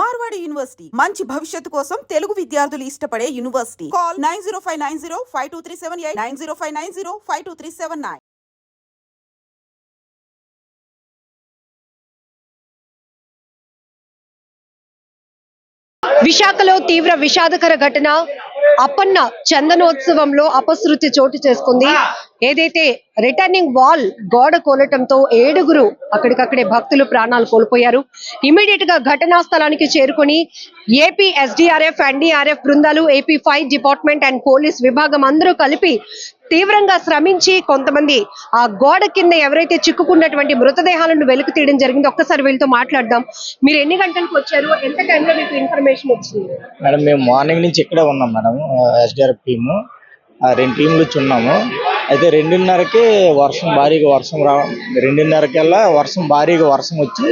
Marwadi university మంచి భవిష్యత్తు కోసం తెలుగు విద్యార్థులు ఇష్టపడే university. Call nine zero five nine zero five two three seven eight nine zero five nine zero five two three seven nine. విశాఖలో తీవ్ర విషాదకర ఘటన అప్పన్న చందనోత్సవంలో అపశృతి చోటు చేసుకుంది. ఏదైతే రిటర్నింగ్ వాల్ గోడ కోలటంతో ఏడుగురు అక్కడికక్కడే భక్తులు ప్రాణాలు కోల్పోయారు. ఇమీడియట్గా ఘటనా స్థలానికి చేరుకొని ఏపీ ఎస్డిఆర్ఎఫ్ ఎన్డీఆర్ఎఫ్ బృందాలు AP fire department and police విభాగం అందరూ కలిపి తీవ్రంగా శ్రమించి కొంతమంది ఆ గోడ కింద ఎవరైతే చిక్కుకున్నటువంటి మృతదేహాలను వెలుగు తీయడం జరిగింది ఒక్కసారి వీళ్ళతో మాట్లాడదాం. మీరు ఎన్ని గంటలకు వచ్చారు? ఎంత టైంలో మీకు ఇన్ఫర్మేషన్ వచ్చింది? మేడం మేము మార్నింగ్ నుంచి ఇక్కడే ఉన్నాం మేడం ఎస్డిఆర్ఎఫ్ టీము ఆ రెండు టీంలు వచ్చి ఉన్నాము. అయితే రెండున్నరకి వర్షం భారీగా వర్షం రా రెండున్నరకల్లా వర్షం భారీగా వర్షం వచ్చి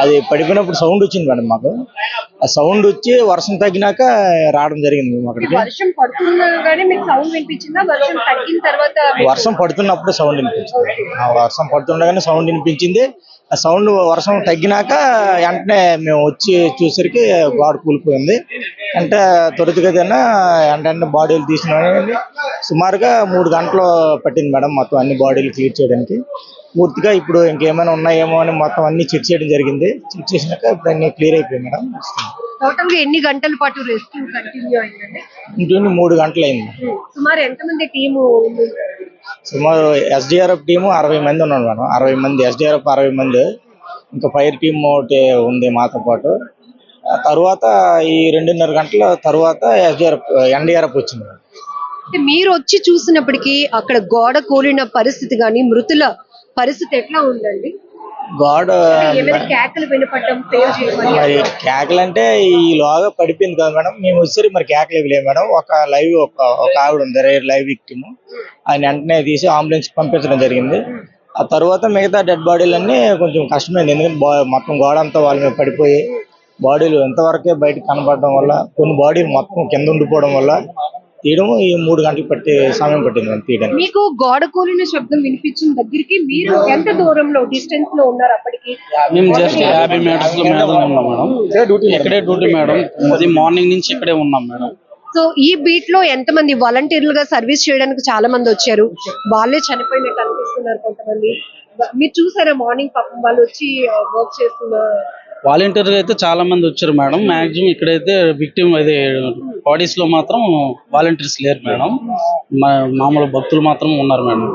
అది పడిపోయినప్పుడు సౌండ్ వచ్చింది మేడం మాకు. ఆ సౌండ్ వచ్చి వర్షం తగ్గినాక రావడం జరిగింది మేము అక్కడికి. వర్షం పడుతున్నప్పుడు సౌండ్ వినిపించింది. వర్షం పడుతుండగానే సౌండ్ వినిపించింది. సౌండ్ వర్షం తగ్గినాక వెంటనే మేము వచ్చి చూసరికి గోడ కూలిపోయింది. అంటే త్వరితగతిన వెంటనే బాడీలు తీసిన సుమారుగా మూడు గంటలు పట్టింది మేడం మొత్తం అన్ని బాడీలు క్లియర్ చేయడానికి. పూర్తిగా ఇప్పుడు ఇంకేమైనా ఉన్నాయేమో అని మొత్తం అన్ని చెక్ చేయడం జరిగింది. చెక్ చేసినాక ఇప్పుడు అన్ని క్లియర్ అయిపోయాయి మేడం. టోటల్గా ఎన్ని గంటల పాటు రెస్క్యూ కంటిన్యూ అయిందండి? ఇంటి మూడు గంటలు అయింది. సుమారు ఎంతమంది టీము సుమారు ఎస్డిఆర్ఎఫ్ టీము అరవై మంది ఉన్నారు మేడం. అరవై మంది. ఎస్డిఆర్ఎఫ్ అరవై మంది. ఇంకా ఫైర్ టీమ్ ఒకటి ఉంది మాతో పాటు. తర్వాత ఈ రెండున్నర గంటల తర్వాత ఎస్డిఆర్ఎఫ్ ఎన్డీఆర్ఎఫ్ వచ్చింది. మీరు వచ్చి చూసినప్పటికీ అక్కడ గోడ కూలిన పరిస్థితి కానీ మృతుల పరిస్థితి ఎట్లా ఉందండి? గాడ్ కేకలు వినపడడం మరి కేకలు అంటే ఈలోగా పడిపోయింది కదా మేడం. మేము వచ్చేసరికి మరి కేకలు ఇవ్వలేము మేడం. ఒక లైవ్ ఒక ఒక ఆవిడ ఉంది రేర్ లైవ్ విక్టిమ్. ఆయన వెంటనే తీసి అంబులెన్స్ పంపించడం జరిగింది. ఆ తర్వాత మిగతా డెడ్ బాడీలన్నీ కొంచెం కష్టమైంది. ఎందుకంటే మొత్తం గోడ అంతా వాళ్ళ మీద పడిపోయి బాడీలు ఎంతవరకే బయటకు కనపడడం వల్ల కొన్ని బాడీలు మొత్తం కింద ఉండిపోవడం వల్ల తీయడం ఈ మూడు గంటలు పట్టి సమయం పట్టింది మేము తీయడానికి. మీకు గోడ కూలిన శబ్దం వినిపించిన దగ్గరికి మీరు ఎంత దూరంలో డిస్టెన్స్లో ఉన్నారు అప్పటికి? మేము జస్ట్ యాభై మీటర్స్లో మేడం ఉన్నాం మేడం. ఇక్కడే డ్యూటీ మేడం. అది మార్నింగ్ నుంచి ఇక్కడే ఉన్నాం మేడం. సో ఈ బీట్లో ఎంత మంది వాలంటీర్లుగా సర్వీస్ చేయడానికి చాలా మంది వచ్చారు. వాళ్ళే చనిపోయినట్టు అనిపిస్తున్నారు కొంతమంది. మీరు చూసారా మార్నింగ్ పాపం వాళ్ళు వచ్చి వర్క్ చేస్తున్న వాలంటీర్ అయితే చాలా మంది వచ్చారు మేడం. మాక్సిమం ఇక్కడైతే విక్టిమ్ అది బాడీస్లో మాత్రం వాలంటీర్స్ లేరు మేడం. మా మామూలు భక్తులు మాత్రం ఉన్నారు మేడం.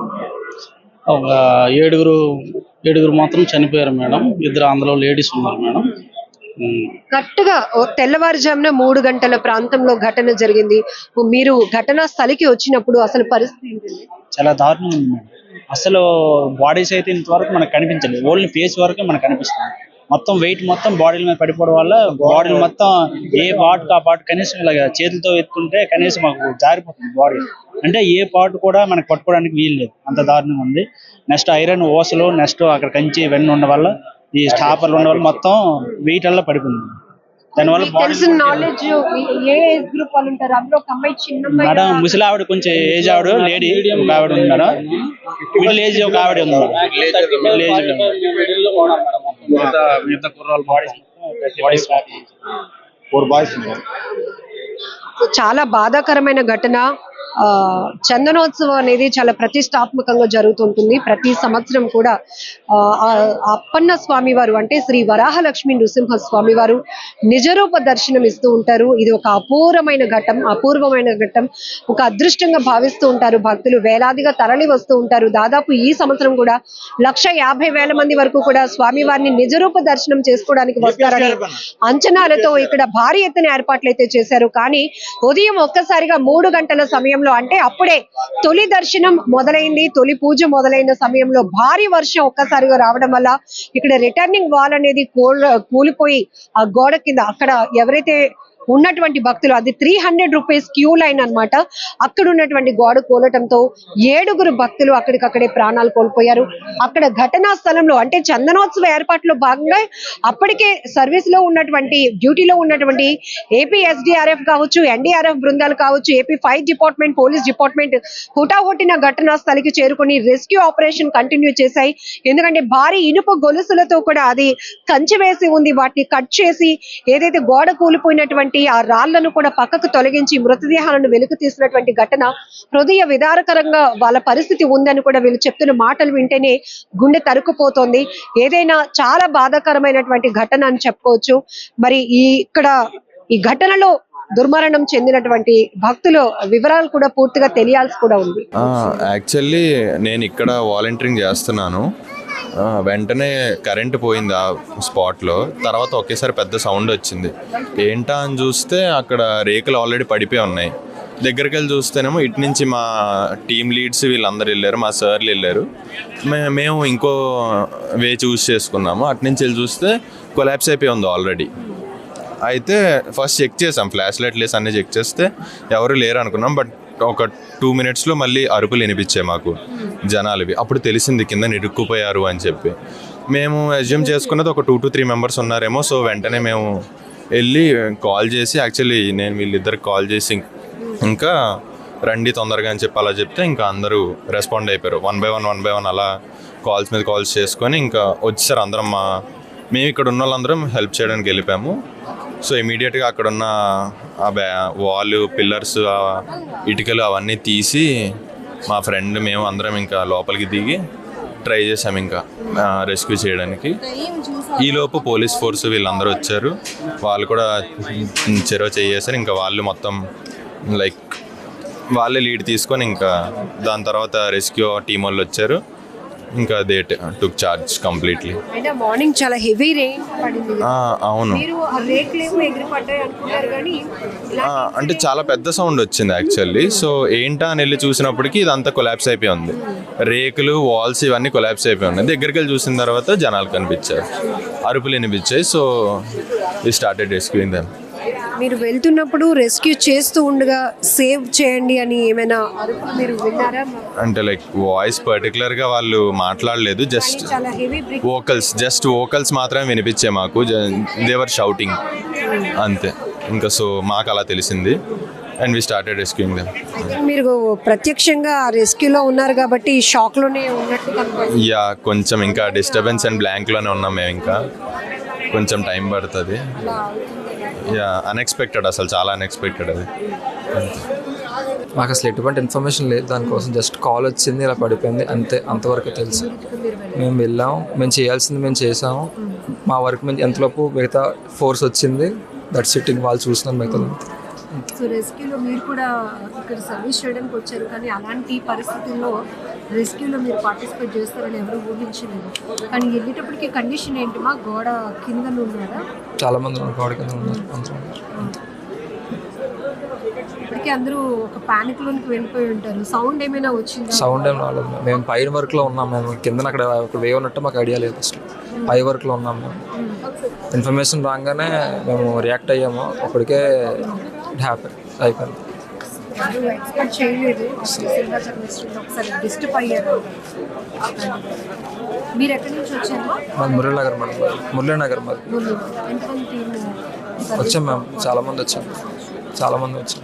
ఒక ఏడుగురు ఏడుగురు మాత్రం చనిపోయారు మేడం. ఇద్దరు అందులో లేడీస్ ఉన్నారు మేడం. కరెక్ట్గా ఓ తెల్లవారుజామున మూడు గంటల ప్రాంతంలో ఘటన జరిగింది. మీరు ఘటనా స్థలికి వచ్చినప్పుడు అసలు పరిస్థితి చాలా దారుణం ఉంది మేడం. అసలు బాడీస్ అయితే ఇంతవరకు మనకు కనిపించలేదు. ఓన్లీ ఫేస్ వరకే మనకు కనిపిస్తుంది. మొత్తం వెయిట్ మొత్తం బాడీల మీద పడిపోవడం వల్ల బాడీలు మొత్తం ఏ పార్ట్ ఆ పార్ట్ కనీసం ఇలా చేతులతో ఎత్తుకుంటే కనీసం మాకు జారిపోతుంది బాడీ అంటే ఏ పార్ట్ కూడా మనకు పట్టుకోవడానికి వీలు లేదు. అంత దారుణంగా ఉంది. నెక్స్ట్ ఐరన్ ఓసలు నెక్స్ట్ అక్కడ కంచి ఇవన్నీ ఉండడం వల్ల ఈ స్టాపర్లు ఉండడం వల్ల మొత్తం వెయిట్ అలా పడిపోయింది. దానివల్ల మేడం ముసలి ఆవిడ కొంచెం ఏజ్ ఆవిడ లేడీ ఒక ఆవిడ ఉంది మేడం. మిడిల్ ఏజ్ ఒక ఆవిడ ఉంది. మిడిల్ ఏజ్ మిగతా మిగతా కుర్రాళ్ళు బాడీస్ ఫోర్ బాయ్స్ చాలా బాధాకరమైన ఘటన. చందనోత్సవం అనేది చాలా ప్రతిష్టాత్మకంగా జరుగుతుంటుంది. ప్రతి సంవత్సరం కూడా అప్పన్న స్వామి వారు అంటే శ్రీ వరాహలక్ష్మి నృసింహ స్వామి వారు నిజరూప దర్శనం ఇస్తూ ఉంటారు. ఇది ఒక అపూర్వమైన ఘట్టం అపూర్వమైన ఘట్టం. ఒక అదృష్టంగా భావిస్తూ ఉంటారు భక్తులు. వేలాదిగా తరలి వస్తూ ఉంటారు. దాదాపు ఈ సంవత్సరం కూడా లక్ష యాభై వేల మంది వరకు కూడా స్వామి వారిని నిజరూప దర్శనం చేసుకోవడానికి వస్తారని అంచనాలతో ఇక్కడ భారీ ఎత్తున ఏర్పాట్లు అయితే చేశారు. కానీ ఉదయం ఒక్కసారిగా మూడు గంటల సమయం సమయంలో అంటే అప్పుడే తొలి దర్శనం మొదలైంది తొలి పూజ మొదలైన సమయంలో భారీ వర్షం ఒక్కసారిగా రావడం వల్ల ఇక్కడ రిటర్నింగ్ వాల్ అనేది కూలిపోయి ఆ గోడ కింద అక్కడ ఎవరైతే ఉన్నటువంటి భక్తులు అది three hundred rupees queue line అన్నమాట. అక్కడ ఉన్నటువంటి గోడ కూలటంతో ఏడుగురు భక్తులు అక్కడికక్కడే ప్రాణాలు కోల్పోయారు. అక్కడ ఘటనా స్థలంలో అంటే చందనోత్సవ ఏర్పాట్లో భాగంగా అప్పటికే సర్వీస్లో ఉన్నటువంటి డ్యూటీలో ఉన్నటువంటి ఏపీ ఎస్డిఆర్ఎఫ్ కావచ్చు ఎన్డీఆర్ఎఫ్ బృందాలు కావచ్చు AP fire department police department హుటాహుటిన ఘటనా స్థలికి చేరుకుని రెస్క్యూ ఆపరేషన్ కంటిన్యూ చేశాయి. ఎందుకంటే భారీ ఇనుప గొలుసులతో కూడా అది కంచె వేసి ఉంది. వాటిని కట్ చేసి ఏదైతే గోడ కూలిపోయినటువంటి ఆ రాళ్ళను కూడా పక్కకు తొలగించి మృతదేహాలను వెలుగు తీసినటువంటి ఘటన హృదయ విదారకరంగా వాళ్ళ పరిస్థితి ఉందని కూడా వీళ్ళు చెప్తున్న మాటలు వింటేనే గుండె తరుక్కుపోతోంది. ఏదైనా చాలా బాధాకరమైనటువంటి ఘటన అని చెప్పుకోవచ్చు. మరి ఈ ఇక్కడ ఈ ఘటనలో దుర్మరణం చెందినటువంటి భక్తుల వివరాలు కూడా పూర్తిగా తెలియాల్సి కూడా ఉంది. యాక్చువల్లీ నేను ఇక్కడ వాలంటీరింగ్ చేస్తున్నాను. వెంటనే కరెంట్ పోయింది ఆ స్పాట్లో. తర్వాత ఒకేసారి పెద్ద సౌండ్ వచ్చింది. ఏంటా అని చూస్తే అక్కడ రేకులు ఆల్రెడీ పడిపోయి ఉన్నాయి. దగ్గరికి వెళ్ళి చూస్తేనేమో ఇటు నుంచి మా టీమ్ లీడ్స్ వీళ్ళందరూ వెళ్ళారు మా సార్లు వెళ్ళారు. మే- మేము ఇంకో వే చూస్ చేసుకున్నాము. అటు నుంచి వెళ్ళి చూస్తే కొలాప్స్ అయిపోయి ఉంది ఆల్రెడీ. అయితే ఫస్ట్ చెక్ చేసాం ఫ్లాష్ లైట్ లేసి అన్నీ చెక్ చేస్తే ఎవరు లేరు అనుకున్నాం. బట్ ఒక టూ మినిట్స్లో మళ్ళీ అరుపులు వినిపించాయి మాకు జనాలవి. అప్పుడు తెలిసింది కింద నిరుక్కుపోయారు అని చెప్పి. మేము అజ్యూమ్ చేసుకున్నది ఒక టూ టు త్రీ మెంబర్స్ ఉన్నారేమో సో వెంటనే మేము వెళ్ళి కాల్ చేసి యాక్చువల్లీ నేను వీళ్ళిద్దరికి కాల్ చేసి ఇంకా రండి తొందరగా అని చెప్పి అలా చెప్తే ఇంకా అందరూ రెస్పాండ్ అయిపోయారు. One by one one by one అలా కాల్స్ మీద కాల్స్ చేసుకొని ఇంకా వచ్చేసారు అందరం మా మేము ఇక్కడ ఉన్న వాళ్ళందరం హెల్ప్ చేయడానికి వెళ్ళిపోయాము. సో ఇమీడియట్గా అక్కడ ఉన్న ఆ బ్యా వాల్ పిల్లర్స్ ఇటుకలు అవన్నీ తీసి మా ఫ్రెండ్ మేము అందరం ఇంకా లోపలికి దిగి ట్రై చేసాం ఇంకా రెస్క్యూ చేయడానికి. ఈలోపు పోలీస్ ఫోర్స్ వీళ్ళందరూ వచ్చారు. వాళ్ళు కూడా చెరవ చేసేసారు. ఇంకా వాళ్ళు మొత్తం లైక్ వాళ్ళే లీడ్ తీసుకొని ఇంకా దాని తర్వాత రెస్క్యూ టీం వాళ్ళు వచ్చారు. ఇంకా దే టుక్ చార్జ్ కంప్లీట్లీ అయినా మార్నింగ్ చాలా హెవీ రెయిన్ పడింది. అవును. మీరు అంటే చాలా పెద్ద సౌండ్ వచ్చింది యాక్చువల్లీ సో ఏంటా అని వెళ్ళి చూసినప్పటికి ఇదంతా కొలాప్స్ అయిపోయి ఉంది. రేకులు వాల్స్ ఇవన్నీ కొలాప్స్ అయిపోయి ఉన్నాయి. దగ్గరికి వెళ్ళి చూసిన తర్వాత జనాలు కనిపించారు. అరుపులు వినిపించాయి. సో ఈ స్టార్టెడ్ రెస్క్యూయింగ్ దెమ్ మీరు వెళ్తున్నప్పుడు రెస్క్యూ చేస్తూ ఉండగా సేవ్ చేయండి అని ఏమైనా అరుపులు మీరు విన్నారా? అంటే లైక్ వాయిస్ పర్టికులర్గా వాళ్ళు మాట్లాడలేదు జస్ట్ చాలా heavy brick vocals just vocals మాత్రమే వినిపించాయి మాకు. దేవర్ షౌటింగ్ అంతే. ఇంకా సో మాకు అలా తెలిసింది and we started rescuing them మీరు ప్రత్యక్షంగా రెస్క్యూలో ఉన్నారు కాబట్టి షాక్లోనే ఉన్నట్టు కనపడుతుంది. యా కొంచెం ఇంకా డిస్టర్బెన్స్ అండ్ బ్లాంక్లోనే ఉన్నాం మేము ఇంకా. కొంచెం టైం పడుతుంది. యా అన్ఎక్స్పెక్టెడ్ అసలు చాలా అన్ఎక్స్పెక్టెడ్ అది. మాకు అసలు ఎటువంటి ఇన్ఫర్మేషన్ లేదు దానికోసం జస్ట్ కాల్ వచ్చింది ఇలా పడిపోయింది అంతే అంతవరకు తెలుసు. మేము వెళ్ళాం మేము చేయాల్సింది మేము చేసాము మా వర్క్ మేము ఎంతలోపు మిగతా ఫోర్స్ వచ్చింది దట్ సిట్టింగ్ వాళ్ళు చూసినారు మిగతా సో రెస్క్యూలో మీరు కూడా ఇక్కడ సర్వీస్ చేయడానికి వచ్చారు కానీ అలాంటి పరిస్థితుల్లో రెస్క్యూలో మీరు పార్టిసిపేట్ చేస్తారని ఎవరు ఊహించలేదు. కానీ వెళ్ళేటప్పటికి కండిషన్ ఏంటి? మా గోడ కింద ఉన్నారా? చాలా మంది గోడ కింద ఉన్నారు. ఇప్పటికీ అందరూ ఒక పానిక్ లోనికి వెళ్ళిపోయి ఉంటారు. సౌండ్ ఏమైనా వచ్చిందా? సౌండ్ ఏం రాలేదు. మేము పైన వర్క్లో ఉన్నాం. మేము కింద అక్కడ ఒక వే ఉన్నట్టు మాకు ఐడియా లేదు అసలు పై వర్క్లో ఉన్నాం మేము. ఇన్ఫర్మేషన్ రాగానే మేము రియాక్ట్ అయ్యాము. అప్పటికే హ్యాపీ అయిపోయింది. ఎక్స్పెక్ట్ చేయలేదు. సిల్వర్ సెమిస్టర్లో ఒకసారి డిస్టర్బ్ అయ్యారు మీరు ఎక్కడి నుంచి వచ్చారు? మాది మురళీనగర్ మేడం. మురళీనగర్ మాది. ముందు ఎంతమంది టీం వచ్చాం మేము. చాలా మంది వచ్చాం. చాలా మంది వచ్చాం.